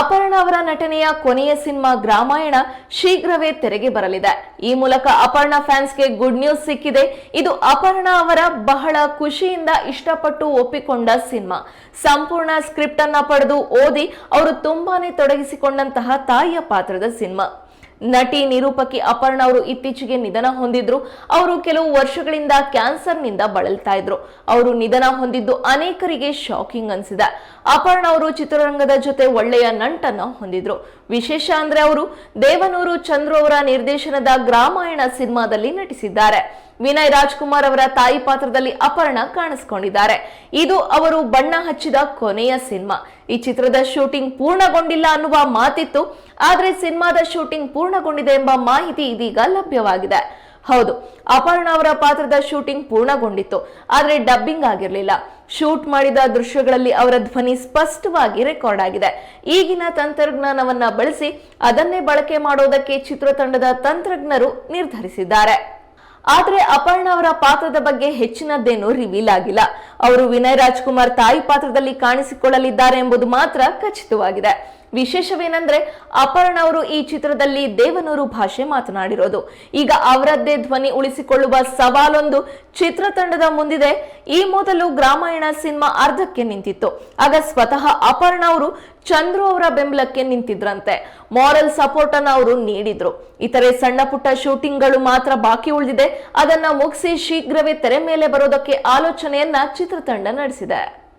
ಅಪರ್ಣ ಅವರ ನಟನೆಯ ಕೊನೆಯ ಸಿನಿಮಾ ಗ್ರಾಮಾಯಣ ಶೀಘ್ರವೇ ತೆರೆಗೆ ಬರಲಿದೆ. ಈ ಮೂಲಕ ಅಪರ್ಣ ಫ್ಯಾನ್ಸ್ಗೆ ಗುಡ್ ನ್ಯೂಸ್ ಸಿಕ್ಕಿದೆ. ಇದು ಅಪರ್ಣ ಅವರ ಬಹಳ ಖುಷಿಯಿಂದ ಇಷ್ಟಪಟ್ಟು ಒಪ್ಪಿಕೊಂಡ ಸಿನಿಮಾ. ಸಂಪೂರ್ಣ ಸ್ಕ್ರಿಪ್ಟ್ ಅನ್ನ ಪಡೆದು ಓದಿ, ಅವರು ತುಂಬಾನೇ ತೊಡಗಿಸಿಕೊಂಡಂತಹ ತಾಯಿಯ ಪಾತ್ರದ ಸಿನಿಮಾ. ನಟಿ ನಿರೂಪಕಿ ಅಪರ್ಣ ಅವರು ಇತ್ತೀಚೆಗೆ ನಿಧನ ಹೊಂದಿದ್ರು. ಅವರು ಕೆಲವು ವರ್ಷಗಳಿಂದ ಕ್ಯಾನ್ಸರ್ನಿಂದ ಬಳಲ್ತಾ ಇದ್ರು. ಅವರು ನಿಧನ ಹೊಂದಿದ್ದು ಅನೇಕರಿಗೆ ಶಾಕಿಂಗ್ ಅನ್ಸಿದೆ. ಅಪರ್ಣ ಅವರು ಚಿತ್ರರಂಗದ ಜೊತೆ ಒಳ್ಳೆಯ ನಂಟನ್ನ ಹೊಂದಿದ್ರು. ವಿಶೇಷ ಅಂದ್ರೆ ಅವರು ದೇವನೂರು ಚಂದ್ರು ಅವರ ನಿರ್ದೇಶನದ ಗ್ರಾಮಾಯಣ ಸಿನಿಮಾದಲ್ಲಿ ನಟಿಸಿದ್ದಾರೆ. ವಿನಯ್ ರಾಜ್ಕುಮಾರ್ ಅವರ ತಾಯಿ ಪಾತ್ರದಲ್ಲಿ ಅಪರ್ಣ ಕಾಣಿಸಿಕೊಂಡಿದ್ದಾರೆ. ಇದು ಅವರು ಬಣ್ಣ ಹಚ್ಚಿದ ಕೊನೆಯ ಸಿನಿಮಾ. ಈ ಚಿತ್ರದ ಶೂಟಿಂಗ್ ಪೂರ್ಣಗೊಂಡಿಲ್ಲ ಅನ್ನುವ ಮಾತಿತ್ತು. ಆದರೆ ಸಿನಿಮಾದ ಶೂಟಿಂಗ್ ಪೂರ್ಣಗೊಂಡಿದೆ ಎಂಬ ಮಾಹಿತಿ ಇದೀಗ ಲಭ್ಯವಾಗಿದೆ. ಹೌದು, ಅಪರ್ಣ ಅವರ ಪಾತ್ರದ ಶೂಟಿಂಗ್ ಪೂರ್ಣಗೊಂಡಿತ್ತು. ಆದರೆ ಡಬ್ಬಿಂಗ್ ಆಗಿರಲಿಲ್ಲ. ಶೂಟ್ ಮಾಡಿದ ದೃಶ್ಯಗಳಲ್ಲಿ ಅವರ ಧ್ವನಿ ಸ್ಪಷ್ಟವಾಗಿ ರೆಕಾರ್ಡ್ ಆಗಿದೆ. ಈಗಿನ ತಂತ್ರಜ್ಞಾನವನ್ನ ಬಳಸಿ ಅದನ್ನೇ ಬಳಕೆ ಮಾಡೋದಕ್ಕೆ ಚಿತ್ರತಂಡದ ತಂತ್ರಜ್ಞರು ನಿರ್ಧರಿಸಿದ್ದಾರೆ. ಆದ್ರೆ ಅಪರ್ಣ ಅವರ ಪಾತ್ರದ ಬಗ್ಗೆ ಹೆಚ್ಚಿನದ್ದೇನು ರಿವೀಲ್ ಆಗಿಲ್ಲ. ಅವರು ವಿನಯ್ ರಾಜ್ಕುಮಾರ್ ತಾಯಿ ಪಾತ್ರದಲ್ಲಿ ಕಾಣಿಸಿಕೊಳ್ಳಲಿದ್ದಾರೆ ಎಂಬುದು ಮಾತ್ರ ಖಚಿತವಾಗಿದೆ. ವಿಶೇಷವೇನೆಂದ್ರೆ ಅಪರ್ಣ ಅವರು ಈ ಚಿತ್ರದಲ್ಲಿ ದೇವನೂರು ಭಾಷೆ ಮಾತನಾಡಿರೋದು. ಈಗ ಅವರದ್ದೇ ಧ್ವನಿ ಉಳಿಸಿಕೊಳ್ಳುವ ಸವಾಲೊಂದು ಚಿತ್ರತಂಡದ ಮುಂದಿದೆ. ಈ ಮೊದಲು ಗ್ರಾಮಾಯಣ ಸಿನಿಮಾ ಅರ್ಧಕ್ಕೆ ನಿಂತಿತ್ತು. ಆಗ ಸ್ವತಃ ಅಪರ್ಣ ಅವರು ಚಂದ್ರು ಅವರ ಬೆಂಬಲಕ್ಕೆ ನಿಂತಿದ್ರಂತೆ. ಮಾರಲ್ ಸಪೋರ್ಟ್ ಅನ್ನ ಅವರು ನೀಡಿದ್ರು. ಇತರೆ ಸಣ್ಣ ಪುಟ್ಟ ಶೂಟಿಂಗ್ಗಳು ಮಾತ್ರ ಬಾಕಿ ಉಳಿದಿದೆ. ಅದನ್ನ ಮುಗಿಸಿ ಶೀಘ್ರವೇ ತೆರೆ ಮೇಲೆ ಬರೋದಕ್ಕೆ ಆಲೋಚನೆಯನ್ನ ಚಿತ್ರತಂಡ ನಡೆಸಿದೆ.